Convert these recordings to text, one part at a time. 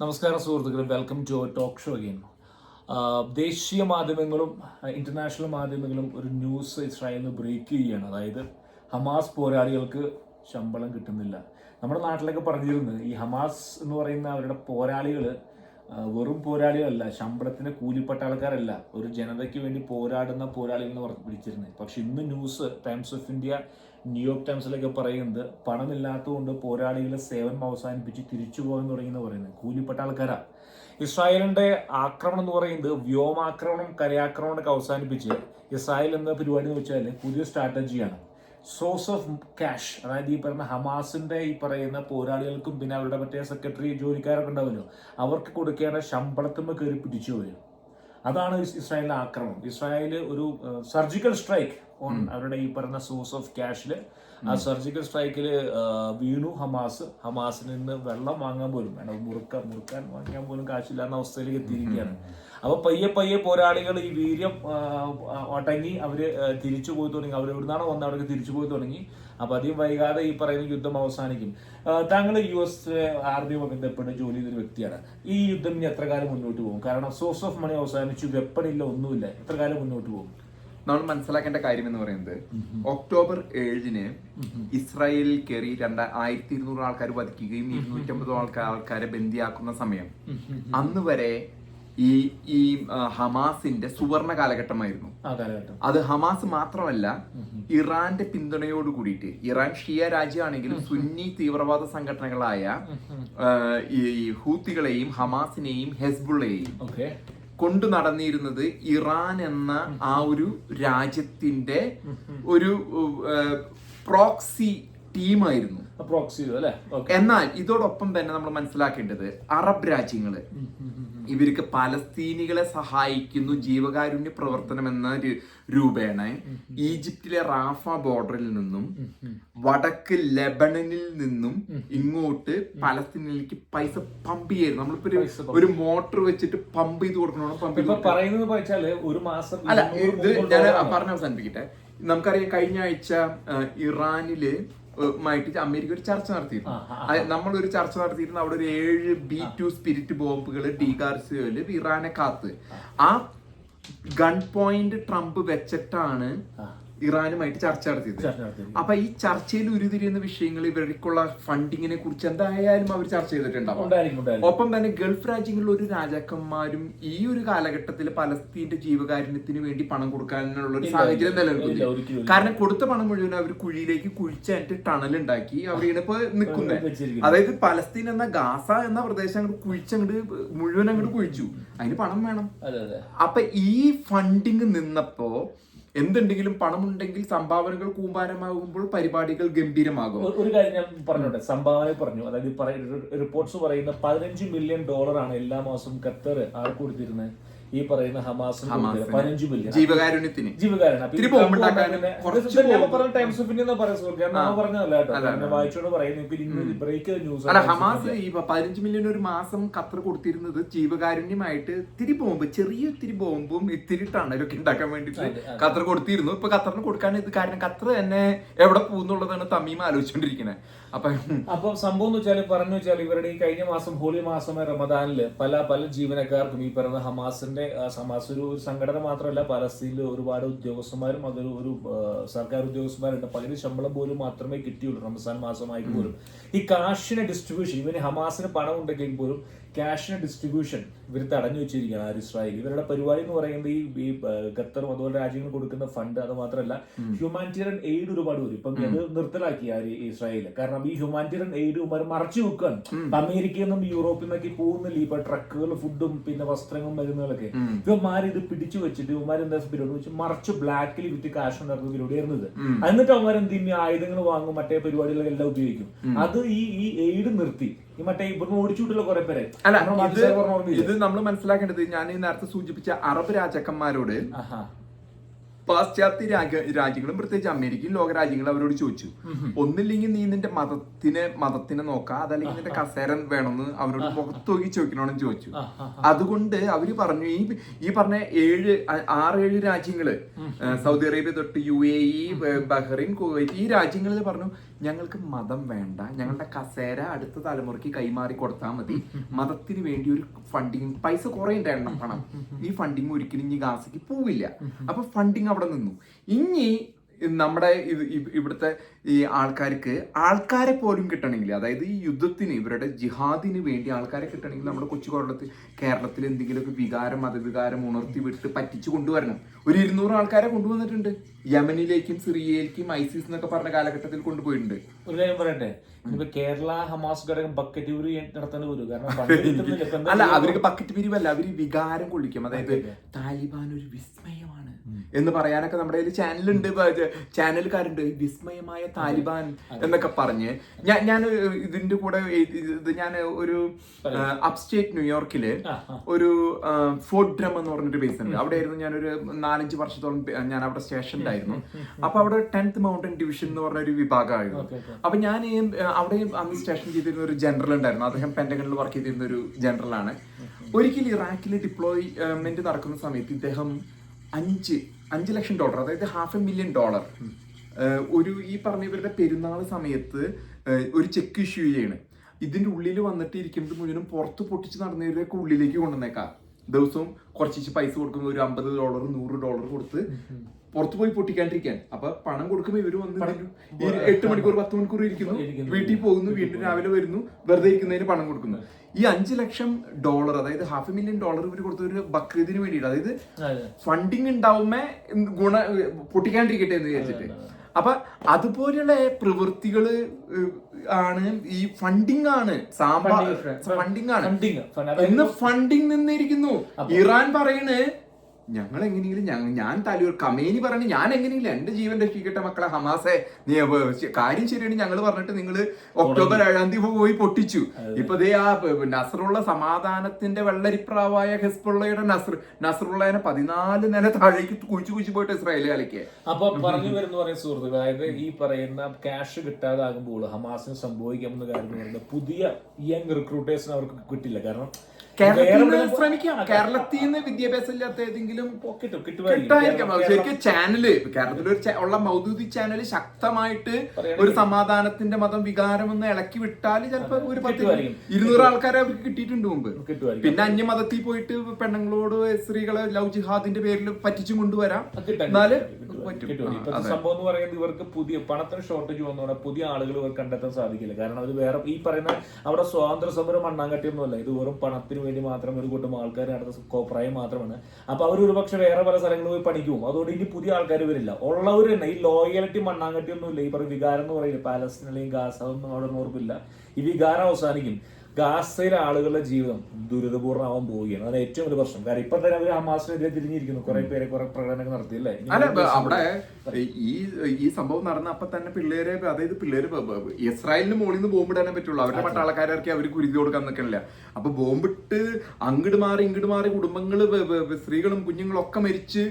നമസ്കാരം സുഹൃത്തുക്കളെ. Welcome to talk show again ദേശീയ മാധ്യമങ്ങളും ഇന്റർനാഷണൽ മാധ്യമങ്ങളും ഒരു ന്യൂസ് ഇസ്രായേൽ ബ്രേക്ക് ചെയ്യുകയാണ്. അതായത് ഹമാസ് പോരാളികൾക്ക് ശമ്പളം കിട്ടുന്നില്ല. നമ്മുടെ നാട്ടിലൊക്കെ പറഞ്ഞിരുന്നത് ഈ ഹമാസ് എന്ന് പറയുന്ന അവരുടെ പോരാളികൾ വെറും പോരാളികളല്ല ശമ്പളത്തിന് കൂലിപ്പെട്ട ആൾക്കാരല്ല ഒരു ജനതയ്ക്ക് വേണ്ടി പോരാടുന്ന പോരാളികൾ എന്ന് വിളിച്ചിരുന്നത്. പക്ഷെ ഇന്ന് news Times of India New York ടൈംസിലൊക്കെ പറയുന്നത് പണമില്ലാത്തതുകൊണ്ട് പോരാളികളെ സേവനം അവസാനിപ്പിച്ച് തിരിച്ചു പോകാൻ തുടങ്ങിയെന്ന് പറയുന്നത്. കൂലിപ്പെട്ട ആൾക്കാരാ. ഇസ്രായേലിന്റെ ആക്രമണം എന്ന് പറയുന്നത് വ്യോമാക്രമണം കരയാക്രമണമൊക്കെ അവസാനിപ്പിച്ച് ഇസ്രായേൽ എന്ന പരിപാടി എന്ന് വെച്ചാൽ പുതിയ സ്ട്രാറ്റജിയാണ്. സോഴ്സ് ഓഫ് ക്യാഷ് അതായത് ഈ പറയുന്ന ഹമാസിന്റെ ഈ പറയുന്ന പോരാളികൾക്കും പിന്നെ അവരുടെ മറ്റേ സെക്രട്ടറി ജോലിക്കാരൊക്കെ ഉണ്ടാവുമല്ലോ അവർക്ക് കൊടുക്കേണ്ട ശമ്പളത്തുമ്പോൾ കയറി പിടിച്ചു വരും അതാണ് ഇസ്രായേലിലെ ഇസ്രായേലിന്റെ ആക്രമണം. ഇസ്രായേൽ ഒരു സർജിക്കൽ സ്ട്രൈക്ക് ഓൺ അവരുടെ ഈ പറയുന്ന സോഴ്സ് ഓഫ് ക്യാഷിൽ ആ സർജിക്കൽ സ്ട്രൈക്കിൽ വീണു ഹമാസ്. ഹമാസിൽ നിന്ന് വെള്ളം വാങ്ങാൻ പോലും വേണം മുറുക്ക മുറുക്കാൻ വാങ്ങിക്കാൻ പോലും കാശില്ലാന്ന അവസ്ഥയിലേക്ക് എത്തിയിരിക്കുകയാണ്. അപ്പൊ പയ്യെ പയ്യെ പോരാളികൾ ഈ വീര്യം ഒടങ്ങി ഒട്ടങ്ങി അവർ തിരിച്ചു പോയി തുടങ്ങി. അവർ എവിടുന്നാണോ വന്ന് അവിടേക്ക് തിരിച്ചു പോയി തുടങ്ങി. അപ്പൊ അധികം വൈകാതെ ഈ പറയുന്ന യുദ്ധം അവസാനിക്കും. താങ്കൾ യു എസ് ആർമിയുമായി ബന്ധപ്പെട്ട് ജോലി ചെയ്തൊരു വ്യക്തിയാണ്. ഈ യുദ്ധം ഇനി എത്ര കാലം മുന്നോട്ട് പോകും? കാരണം സോഴ്സ് ഓഫ് മണി അവസാനിച്ചു വെപ്പൺ ഇല്ല ഒന്നുമില്ല. എത്ര കാലം മുന്നോട്ട് പോകും? നമ്മൾ മനസ്സിലാക്കേണ്ട കാര്യം എന്ന് പറയുന്നത് ഒക്ടോബർ ഏഴിന് ഇസ്രായേലിൽ കയറി രണ്ട ആയിരത്തി ഇരുന്നൂറ് ആൾക്കാർ വധിക്കുകയും ഇരുന്നൂറ്റമ്പത് ആൾക്കാർ ആൾക്കാരെ ബന്ദിയാക്കുന്ന സമയം. അന്ന് വരെ ഈ ഈ ഹമാസിന്റെ സുവർണ കാലഘട്ടമായിരുന്നു. അത് ഹമാസ് മാത്രമല്ല ഇറാന്റെ പിന്തുണയോട് കൂടിയിട്ട് ഇറാൻ ഷിയ രാജ്യമാണെങ്കിലും സുന്നി തീവ്രവാദ സംഘടനകളായ ഈ ഹൂത്തികളെയും ഹമാസിനെയും ഹെസ്ബുള്ളയെയും കൊണ്ടു നടന്നിരുന്നത് ഇറാൻ എന്ന ആ ഒരു രാജ്യത്തിന്റെ ഒരു പ്രോക്സി ടീമായിരുന്നു. പ്രോക്സി അല്ലേ? ഓക്കെ. എന്നാൽ ഇതോടൊപ്പം തന്നെ നമ്മൾ മനസ്സിലാക്കേണ്ടത് അറബ് രാജ്യങ്ങൾ. ഇവർക്ക് പലസ്തീനികളെ സഹായിക്കുന്നു ജീവകാരുണ്യ പ്രവർത്തനം എന്ന രൂപേണ. ഈജിപ്തിലെ റാഫ ബോർഡറിൽ നിന്നും വടക്ക് ലെബണനിൽ നിന്നും ഇങ്ങോട്ട് പലസ്തീനിലേക്ക് പൈസ പമ്പ് ചെയ്യുന്നു നമ്മളിപ്പോ ഒരു- മോട്ടോർ വെച്ചിട്ട് പമ്പ് ചെയ്ത് കൊടുക്കണോ പമ്പ് ചെയ്ത് പറയുന്നത് വെച്ചാൽ ഒരു മാസം അല്ല ഇത് ഞാൻ. പറഞ്ഞ അവസാനിപ്പിക്കട്ടെ. നമുക്കറിയാം കഴിഞ്ഞ ആഴ്ച ഇറാനിൽ മായിട്ട് അമേരിക്ക ഒരു ചർച്ച നടത്തിയിരുന്നു. നമ്മൾ ഒരു നമ്മളൊരു ചർച്ച നടത്തിയിരുന്നു. അവിടെ ഒരു ഏഴ് ബി ടു സ്പിരിറ്റ് ബോംബുകൾ ഡീകാർസുകൾ ഇറാനെ കാത്ത്. ആ ഗൺ പോയിന്റ് ട്രംപ് വെച്ചിട്ടാണ്. ഇറാനുമായിട്ട് ചർച്ച നടത്തിയത്. നടത്തി. അപ്പൊ ഈ ചർച്ചയിൽ ഉരുതിരിയുന്ന വിഷയങ്ങൾ ഇവർക്കുള്ള ഫണ്ടിങ്ങിനെ കുറിച്ച് എന്തായാലും അവർ ചർച്ച ചെയ്തിട്ടുണ്ടാവും. ഒപ്പം തന്നെ ഗൾഫ് രാജ്യങ്ങളിലെ ഒരു രാജാക്കന്മാരും ഈ ഒരു കാലഘട്ടത്തിൽ പലസ്തീന്റെ ജീവകാരുണ്യത്തിന് വേണ്ടി പണം കൊടുക്കാനുള്ള ഒരു സാഹചര്യം ഇല്ല. കാരണം കൊടുത്ത പണം മുഴുവൻ അവർ കുഴിയിലേക്ക് കുഴിച്ചായിട്ട് ടണൽ ഉണ്ടാക്കി അവിടെ ഇപ്പൊ നിൽക്കുന്നത്. അതായത് പലസ്തീൻ എന്ന ഗാസ എന്ന പ്രദേശം അങ്ങോട്ട് കുഴിച്ചങ്ങോട്ട് മുഴുവൻ അങ്ങോട്ട് കുഴിച്ചു. അതിന് പണം വേണം. അപ്പൊ ഈ ഫണ്ടിങ് നിന്നപ്പോ എന്തുണ്ടെങ്കിലും പണമുണ്ടെങ്കിൽ സംഭാവനകൾ കൂമ്പാരമാകുമ്പോൾ പരിപാടികൾ ഗംഭീരമാകും. ഒരു- കാര്യം ഞാൻ പറഞ്ഞോട്ടെ? സംഭാവന പറഞ്ഞു. അതായത് റിപ്പോർട്ട്സ് പറയുന്ന പതിനഞ്ച് മില്യൺ ഡോളറാണ് എല്ലാ മാസവും ഖത്തർ ആർക്ക് കൊടുത്തിരുന്നത്. ഈ പറയുന്ന ഹമാസ്. പതിനഞ്ച് മില്യൺ. ജീവകാരുണ്യത്തിന്. ജീവകാരുണ്യം ടൈംസ് ഓഫ് ഇന്ത്യ പറയാം സുഹൃത്ത്. പറഞ്ഞതല്ല വായിച്ചോണ്ട് പറയുന്നത് ബ്രേക്ക് ന്യൂസ് ഹമാസ് ഈ പതിനഞ്ച് മില്യൺ ഒരു മാസം ഖത്തർ കൊടുത്തിരുന്നത് ജീവകാരുണ്യമായിട്ട് ഇത്തിരി ബോംബ് ചെറിയ ഇത്തിരി ബോംബും ഇത്തിരി ടണലൊക്കെ ഉണ്ടാക്കാൻ വേണ്ടിട്ട്. ഖത്തർ കൊടുത്തിരുന്നു. ഇപ്പൊ ഖത്തറിന് കൊടുക്കാൻ ഇത് കാരണം ഖത്തർ തന്നെ എവിടെ പോകുന്നുള്ളതാണ് തമീമ ആലോചിച്ചോണ്ടിരിക്കുന്നത് അപ്പൊ സംഭവം എന്ന് വെച്ചാൽ പറഞ്ഞു വെച്ചാൽ ഇവരുടെ ഈ കഴിഞ്ഞ മാസം ഹോളി മാസം റമദാനിൽ പല പല ജീവനക്കാർക്കും ഈ പറയുന്ന ഹമാസിന്റെ ഹമാസ് ഒരു സംഘടന മാത്രമല്ല പലസ്തീനിൽ ഒരുപാട് ഉദ്യോഗസ്ഥന്മാരും അതൊരു ഒരു സർക്കാർ ഉദ്യോഗസ്ഥന്മാരുണ്ട്. പകുതി ശമ്പളം പോലും മാത്രമേ കിട്ടിയുള്ളൂ റംസാൻ മാസമായി പോലും. ഈ കാഷിന് ഡിസ്ട്രിബ്യൂഷൻ ഇവന് ഹമാസിന് പണം ഉണ്ടെങ്കിൽ പോലും ക്യാഷിന് ഡിസ്ട്രിബ്യൂഷൻ ഇവർ തടഞ്ഞു വെച്ചിരിക്കുകയാണ് ആര് ഇസ്രായേൽ ഇവരുടെ പരിപാടി എന്ന് പറയുന്നത് ഈ ഈ ഖത്തറും അതുപോലെ രാജ്യങ്ങൾ കൊടുക്കുന്ന ഫണ്ട് അത് മാത്രമല്ല ഹ്യൂമാനിറ്റേറിയൻ എയ്ഡ് ഒരുപാട് വരും. ഇപ്പം അത് നിർത്തലാക്കി ആര് ഇസ്രായേൽ കാരണം ഈ ഹ്യൂമാനിറ്റേറിയൻ എയ്ഡ് ഇവർ മറച്ചു വെക്കുകയാണ്. അമേരിക്കയിൽ നിന്നും യൂറോപ്പിൽ നിന്നൊക്കെ പോകുന്നില്ല? ഇപ്പൊ ട്രക്കുകൾ ഫുഡും പിന്നെ വസ്ത്രങ്ങളും മരുന്നുകളൊക്കെ ഇവന്മാർ ഇത് പിടിച്ചു വെച്ചിട്ട് ഇവന്മാർ എന്താ പരിപാടി വെച്ച് മറച്ച് ബ്ലാക്കിൽ വിറ്റ് കാശ് ഉണ്ടാക്കുന്ന പരിപാടിയായിരുന്നത് എന്നിട്ട് അവന്മാർ എന്ത് ആയുധങ്ങൾ വാങ്ങും മറ്റേ പരിപാടികളെല്ലാം ഉപയോഗിക്കും. അത് ഈ ഈ എയ്ഡ് നിർത്തി. ഈ മറ്റേ ഇവിടുന്ന് ഓടിച്ചുവിട്ടുള്ള കുറെ പേരെ അല്ല ഇത് നമ്മൾ മനസ്സിലാക്കേണ്ടത് ഞാൻ ഈ നേരത്തെ സൂചിപ്പിച്ച അറബ് രാജാക്കന്മാരോട്. പാശ്ചാത്യ രാജ്യ രാജ്യങ്ങളും പ്രത്യേകിച്ച് അമേരിക്കയും ലോക രാജ്യങ്ങളും അവരോട് ചോദിച്ചു. ഒന്നില്ലെങ്കിൽ നീ നിന്റെ മതത്തിനെ മതത്തിനെ നോക്കാം? അതല്ലെങ്കിൽ നിന്റെ കസേര വേണമെന്ന് അവരോട് പുറത്തോക്കി ചോദിക്കണമെന്ന് ചോദിച്ചു. അതുകൊണ്ട് അവർ പറഞ്ഞു ഈ ഈ പറഞ്ഞ ഏഴ് ആറ് ഏഴ് രാജ്യങ്ങൾ സൗദി അറേബ്യ തൊട്ട് U A E Bahrain Kuwait ഈ രാജ്യങ്ങളിൽ പറഞ്ഞു ഞങ്ങൾക്ക് മതം വേണ്ട. ഞങ്ങളുടെ കസേര അടുത്ത തലമുറയ്ക്ക് കൈമാറി കൊടുത്താൽ മതി. മതത്തിന് വേണ്ടി ഒരു ഫണ്ടിങ് പൈസ കുറേ ഉണ്ടായിരുന്നു പണം. ഈ ഫണ്ടിങ് ഒരിക്കലും ഈ ഗാസയ്ക്ക് പോവില്ല. അപ്പൊ ഫണ്ടിങ് അവിടെ നിന്നു. ഇനി നമ്മുടെ ഇത് ഇവിടുത്തെ ഈ ആൾക്കാർക്ക് ആൾക്കാരെ പോലും കിട്ടണമെങ്കിൽ അതായത് ഈ യുദ്ധത്തിന് ഇവരുടെ ജിഹാദിന് വേണ്ടി ആൾക്കാരെ കിട്ടണമെങ്കിൽ നമ്മുടെ കൊച്ചു കേരളത്തിൽ കേരളത്തിൽ എന്തെങ്കിലുമൊക്കെ വികാരം മതവികാരം ഉണർത്തി വിട്ട് പറ്റിച്ചു കൊണ്ടുവരണം. ഒരു ഇരുന്നൂറ് ആൾക്കാരെ കൊണ്ടുവന്നിട്ടുണ്ട്. യമനിലേക്കും സിറിയയിലേക്കും ഐസിസ് എന്നൊക്കെ പറഞ്ഞ കാലഘട്ടത്തിൽ കൊണ്ടുപോയിട്ടുണ്ട്. ഒരു കാര്യം പറയട്ടെ? ഇപ്പൊ കേരള ഹമാസ് ഘടകം ബക്കറ്റ് ഊരി നടത്തേണ്ടി വരും കാരണം അല്ല? അവർക്ക് പക്കറ്റ് പിരിവല്ല അവർ വികാരം കൊള്ളിക്കും. അതായത് താലിബാൻ ഒരു വിസ്മയമാണ് എന്ന് പറയാനൊക്കെ നമ്മുടെ കയ്യിൽ ചാനലുണ്ട് ചാനലുകാരുണ്ട് വിസ്മയമായ താലിബാൻ എന്നൊക്കെ പറഞ്ഞ്. ഞാൻ ഞാൻ ഇതിന്റെ കൂടെ ഇത് ഞാൻ ഒരു അപ്സ്റ്റേറ്റ് ന്യൂയോർക്കിൽ. ഒരു ഫോർട്ട് ഡ്രം എന്ന് പറഞ്ഞൊരു ബേസ് ഉണ്ട്. അവിടെ ആയിരുന്നു ഞാൻ ഞാനൊരു നാലഞ്ച് വർഷത്തോളം ഞാൻ അവിടെ സ്റ്റേഷനിലായിരുന്നു അപ്പൊ അവിടെ ടെൻത്ത് മൗണ്ടൻ ഡിവിഷൻ എന്ന് പറഞ്ഞ ഒരു വിഭാഗമായിരുന്നു. അപ്പൊ ഞാൻ അവിടെ അന്ന് സ്റ്റേഷൻ ചെയ്തിരുന്ന ഒരു ജനറൽ ഉണ്ടായിരുന്നു. അദ്ദേഹം പെന്റഗണിൽ വർക്ക് ചെയ്തിരുന്ന ഒരു ജനറലാണ് ഒരിക്കൽ ഇറാഖിൽ ഡിപ്ലോയ്മെന്റ് നടക്കുന്ന സമയത്ത് ഇദ്ദേഹം അഞ്ച് അഞ്ച് ലക്ഷം ഡോളർ അതായത് ഹാഫ് എ മില്യൺ ഡോളർ ഒരു ഈ പറഞ്ഞ ഇവരുടെ പെരുന്നാൾ സമയത്ത് ഒരു ചെക്ക് ഇഷ്യൂ ചെയ്യണം. ഇതിന്റെ ഉള്ളിൽ വന്നിട്ട് ഇരിക്കുന്നത് മുഴുവനും പുറത്ത് പൊട്ടിച്ച് നടന്നവരൊക്കെ ഉള്ളിലേക്ക് കൊണ്ടുവന്നേക്കാം. ദിവസവും കുറച്ച് പൈസ കൊടുക്കുമ്പോൾ ഒരു അമ്പത് ഡോളർ നൂറ് ഡോളർ കൊടുത്ത് പുറത്ത് പോയി പൊട്ടിക്കാണ്ടിരിക്കാൻ. അപ്പൊ പണം കൊടുക്കുമ്പോൾ ഇവർ വന്ന് എട്ട് മണിക്കൂർ പത്ത് മണിക്കൂർ ഇരിക്കുന്നു. വീട്ടിൽ പോകുന്നു വീണ്ടും രാവിലെ വരുന്നു വെറുതെ ഇരിക്കുന്നതിന് പണം കൊടുക്കുന്നു. ഈ അഞ്ച് ലക്ഷം ഡോളർ അതായത് ഹാഫ് മില്യൺ ഡോളർ ഇവർ കൊടുത്ത ഒരു ബക്രീദിന് വേണ്ടിയിട്ട് അതായത് അതെ. ഫണ്ടിങ് ഉണ്ടാവുമ്പേ ഗുണ പൊട്ടിക്കാണ്ടിരിക്കട്ടെ എന്ന് വിചാരിച്ചിട്ട്. അപ്പൊ അതുപോലെയുള്ള പ്രവൃത്തികൾ ആണ് ഈ ഫണ്ടിങ് ആണ്. സാമ്പാ ഫണ്ടിങ് ആണ്. ഇന്ന് ഫണ്ടിങ് നിന്നിരിക്കുന്നു. ഇറാൻ പറയണ് ഞങ്ങൾ എങ്ങനെയെങ്കിലും ഞങ്ങൾ ഞാൻ തലയൂർ കമേനി പറഞ്ഞ് ഞാൻ എങ്ങനെയെങ്കിലും എന്റെ ജീവൻ രക്ഷിക്കട്ടെ മക്കളെ ഹമാസെ. നീ കാര്യം ശരിയാണ് ഞങ്ങൾ പറഞ്ഞിട്ട് നിങ്ങൾ ഒക്ടോബർ ഏഴാം തീയതി പോയി പൊട്ടിച്ചു. ഇപ്പൊ ദേ ആ നസറുള്ള സമാധാനത്തിന്റെ വെള്ളരിപ്രാവായ ഹെസ്ബുള്ളയുടെ നസർ നസറുള്ളതിനെ പതിനാല് നില താഴേക്ക് കുഴിച്ചു കുഴിച്ചു പോയിട്ട് ഇസ്രായേൽ കളിക്കുക അപ്പൊ പറഞ്ഞു വരുന്ന പറയുന്ന സുഹൃത്തുക്കൾ അതായത് ഈ പറയുന്ന ക്യാഷ് കിട്ടാതാകുമ്പോൾ ഹമാസിന് സംഭവിക്കാമെന്ന കാര്യം പുതിയ യങ് റിക്രൂട്ടേഴ്സിന് അവർക്ക് കിട്ടില്ല. കാരണം കേരളത്തിൽ നിന്ന് വിദ്യാഭ്യാസം ഇല്ലാത്ത ഏതെങ്കിലും കിട്ടായിരിക്കാം ശരിക്കും ചാനൽ കേരളത്തിൽ ഒരു ഉള്ള മൗദൂദി ചാനൽ ശക്തമായിട്ട് ഒരു സമാധാനത്തിന്റെ മതം വികാരം ഒന്ന് ഇളക്കി വിട്ടാൽ ചിലപ്പോ ഒരു പത്ത്. ഇരുന്നൂറ് ആൾക്കാരെ അവർക്ക് കിട്ടിയിട്ടുണ്ട് മുമ്പ്. പിന്നെ അന്യ മതത്തിൽ പോയിട്ട് പെണ്ണുങ്ങളോട് സ്ത്രീകളെ ലവ് ജിഹാദിന്റെ പേരിൽ പറ്റിച്ചു കൊണ്ടുവരാം. എന്നാൽ. സംഭവം എന്ന് പറയുന്നത് ഇവർക്ക് പുതിയ പണത്തിന് ഷോർട്ടേജ് വന്നതോടെ പുതിയ ആളുകൾ ഇവർ കണ്ടെത്താൻ സാധിക്കില്ല. കാരണം അത് വേറെ ഈ പറയുന്ന അവിടെ സ്വാതന്ത്ര്യ സമരം മണ്ണാങ്കട്ടിയൊന്നുമല്ല. ഇത് വെറും പണത്തിന് വേണ്ടി മാത്രം ഒരു കൂട്ടം ആൾക്കാർ നടത്തുന്ന കോപ്രായം മാത്രമാണ്. അപ്പോൾ അവർ ഒരുപക്ഷെ വേറെ പല സ്ഥലങ്ങളിൽ പോയി പഠിക്കും. അതുകൊണ്ട് ഇനി പുതിയ ആൾക്കാർ വരില്ല ഉള്ളവർ തന്നെ. ഈ ലോയാലിറ്റി മണ്ണാങ്കട്ടിയൊന്നും ഇല്ല ഈ പറയുന്ന വികാരം എന്ന് പറയില്ല? പാലസ്തീനിലെയും ഗാസ ഒന്നും അവിടെ ഓർപ്പില്ല ഈ വികാരം അവസാനിക്കും. ഗാസയിലെ ആളുകളുടെ ജീവിതം ദുരിതപൂർണമാവാൻ പോവുകയാണ്. അതാണ് ഏറ്റവും വലിയ പ്രശ്നം. കാരണം ഇപ്പൊ തന്നെ അവർ ഹമാസിനെതിരെ തിരിഞ്ഞിരിക്കുന്നു. കുറെ പേരെ കുറെ പ്രകടനങ്ങൾ നടത്തിയല്ലേ അല്ലേ? അവിടെ ഈ ഈ സംഭവം നടന്ന അപ്പൊ തന്നെ പിള്ളേരെ അതായത് പിള്ളേര് ഇസ്രായേലിന് മുകളിൽ നിന്ന് ബോംബിടാനേ പറ്റുള്ളൂ. അവരുടെ പട്ടാളക്കാരൊക്കെ അവർ കുരുതി കൊടുക്കാൻ നിൽക്കണില്ല. അപ്പൊ ബോംബിട്ട് അങ്ങട് മാറി ഇങ്ങട് മാറി ബ- സ്ത്രീകളും കുഞ്ഞുങ്ങളും ഒക്കെ മരിച്ച്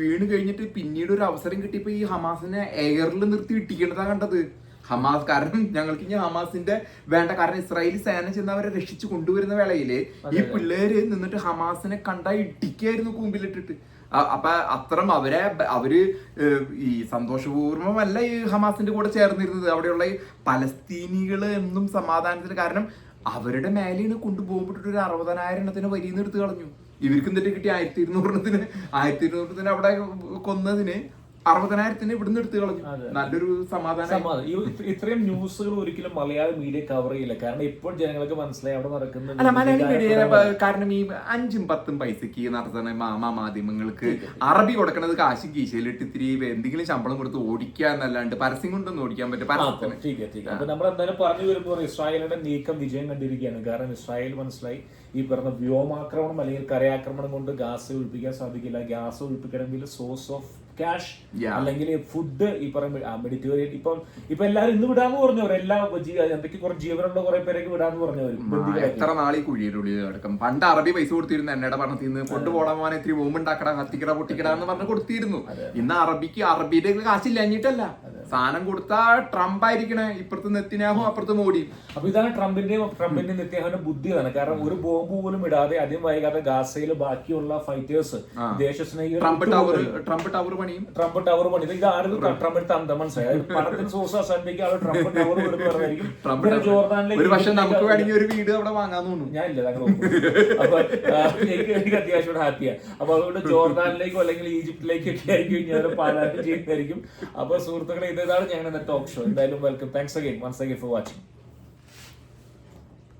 വീണ് കഴിഞ്ഞിട്ട് പിന്നീട് ഒരു അവസരം കിട്ടിയപ്പോ ഈ ഹമാസിനെ എയറിൽ നിർത്തി ഇട്ടിക്കേണ്ടതാ കണ്ടത്. ഹമാസ് കാരണം ഞങ്ങൾക്ക് ഇനി ഹമാസിന്റെ വേണ്ട കാരണം ഇസ്രായേലി സേന ചെന്ന് അവരെ രക്ഷിച്ചു കൊണ്ടുവരുന്ന വേളയിൽ ഈ പിള്ളേര് നിന്നിട്ട് ഹമാസിനെ കണ്ടാ ഇടിക്കായിരുന്നു കൂമ്പിലിട്ടിട്ട്. അപ്പൊ അത്രം അവരെ അവർ ഈ സന്തോഷപൂർവമല്ല ഈ ഹമാസിന്റെ കൂടെ ചേർന്നിരുന്നത്. അവിടെയുള്ള ഈ പലസ്തീനികൾ എന്നും സമാധാനത്തിന് കാരണം അവരുടെ മേലെയാണ് കൊണ്ട് ബോംബിട്ടിട്ട് ഒരു അറുപതിനായിരം എണ്ണത്തിന് വരിയിൽ എടുത്ത് കളഞ്ഞു. ഇവർക്ക് എന്നിട്ട് കിട്ടിയ ആയിരത്തി ഇരുന്നൂറിനത്തിന് ആയിരത്തി ഇരുന്നൂറിനത്തിന് അവിടെ കൊന്നതിന് അറുപതിനായിരത്തിന് ഇവിടുന്ന് എടുത്തു കളഞ്ഞു. നല്ലൊരു സമാധാനം. ഇത്രയും ന്യൂസുകൾ ഒരിക്കലും മലയാള മീഡിയ കവർ ചെയ്യില്ല. കാരണം ഇപ്പോൾ ജനങ്ങൾക്ക് മനസ്സിലായി അവിടെ നടക്കുന്നത് അല്ല മലയാളി മീഡിയ കാരണം ഈ അഞ്ചും പത്തും പൈസക്ക് നടത്തുന്ന മാമ മാധ്യമങ്ങൾക്ക് അറബി കൊടുക്കണത് കാശി കീശയിലിട്ട് ഇത്തിരി എന്തെങ്കിലും ശമ്പളം കൊടുത്ത് ഓടിക്കുക എന്നല്ലാണ്ട് പരസ്യം കൊണ്ടൊന്നും ഓടിക്കാൻ പറ്റും അപ്പൊ നമ്മൾ എന്തായാലും പറഞ്ഞു വരുമ്പോൾ ഇസ്രായേലിന്റെ നീക്കം വിജയം കണ്ടിരിക്കുകയാണ്. കാരണം ഇസ്രായേൽ മനസ്സിലായി ഈ പറഞ്ഞ വ്യോമാക്രമണം അല്ലെങ്കിൽ കരയാക്രമണം കൊണ്ട് ഗാസ് ഒഴിപ്പിക്കാൻ സാധിക്കില്ല. ഗ്യാസ് ഒഴിപ്പിക്കണമെങ്കിൽ സോഴ്സ് ഓഫ് ക്യാഷ് അല്ലെങ്കിൽ ഫുഡ് ഈ പറയുന്ന മെഡിറ്റേറിയൻ ഇപ്പം ഇപ്പൊ എല്ലാരും ഇന്ന് വിടാന്ന് പറഞ്ഞവർ എല്ലാ എന്തൊക്കെ കുറെ ജീവനുള്ള കുറെ പേരൊക്കെ വിടാന്ന് പറഞ്ഞവർ എത്ര നാളീ കുഴിയിലുള്ളിൽ കിടക്കും പണ്ട് അറബി പൈസ കൊടുത്തിരുന്നു എന്നയുടെ പറഞ്ഞു നിന്ന് കൊണ്ടുപോടാൻ പോകാൻ ഇത്തിരി ബോംബ് ഉണ്ടാക്കടാ കത്തിക്കട പൊട്ടിക്കടാന്ന് പറഞ്ഞ് കൊടുത്തിരുന്നു. ഇന്ന് അറബിക്ക് അറബിയുടെ കാശില്ല അഞ്ഞിട്ടല്ല സ്ഥാനം കൊടുത്താൽ ട്രംപ് ആയിരിക്കണേ. ഇപ്പുറത്ത് നെത്തിനാഹും അപ്പുറത്ത് മോഡിയും. അപ്പൊ ഇതാണ് ട്രംപിന്റെയും ട്രംപിന്റെ നിത്യാഹന്റെ ബുദ്ധി തന്നെ കാരണം ഒരു ബോംബ് പോലും ഇടാതെ അധികം വൈകാതെ ഗാസയിൽ ബാക്കിയുള്ള ഫൈറ്റേഴ്സ് ദേശസ്നേഹികൾ ട്രംപ് ടവർ ട്രംപ് ടവർ പണിയും. ട്രംപ് ടവർ പണിയും. ഇത് ആരും ട്രംപിന്റെ തന്ത മനസ്സിലായി പണത്തിന് സോഴ്സ് അസംബ്ലിക്ക് ആൾ ട്രംപ് ടവർ ട്രംപ് ജോർദാനിലേക്ക് ഒരു പക്ഷെ നമുക്ക് വേണമെങ്കിൽ ഒരു വീട് അവിടെ വാങ്ങാൻ തോന്നുന്നു. ഞാൻ ഇല്ല അപ്പൊ എനിക്ക് എനിക്ക് അത്യാവശ്യം ഹാപ്പിയാണ് അപ്പൊ അതുകൊണ്ട് ജോർദാനിലേക്കോ അല്ലെങ്കിൽ ഈജിപ്തിലേക്കൊക്കെ ആയിരിക്കും ഞാൻ പാലാറ്റ് ചെയ്യുന്നതായിരിക്കും. അപ്പൊ സുഹൃത്തുക്കളെ ഇതാണ് ഞങ്ങളുടെ ടോക്ക് ഷോ എന്തായാലും welcome thanks again once again for watching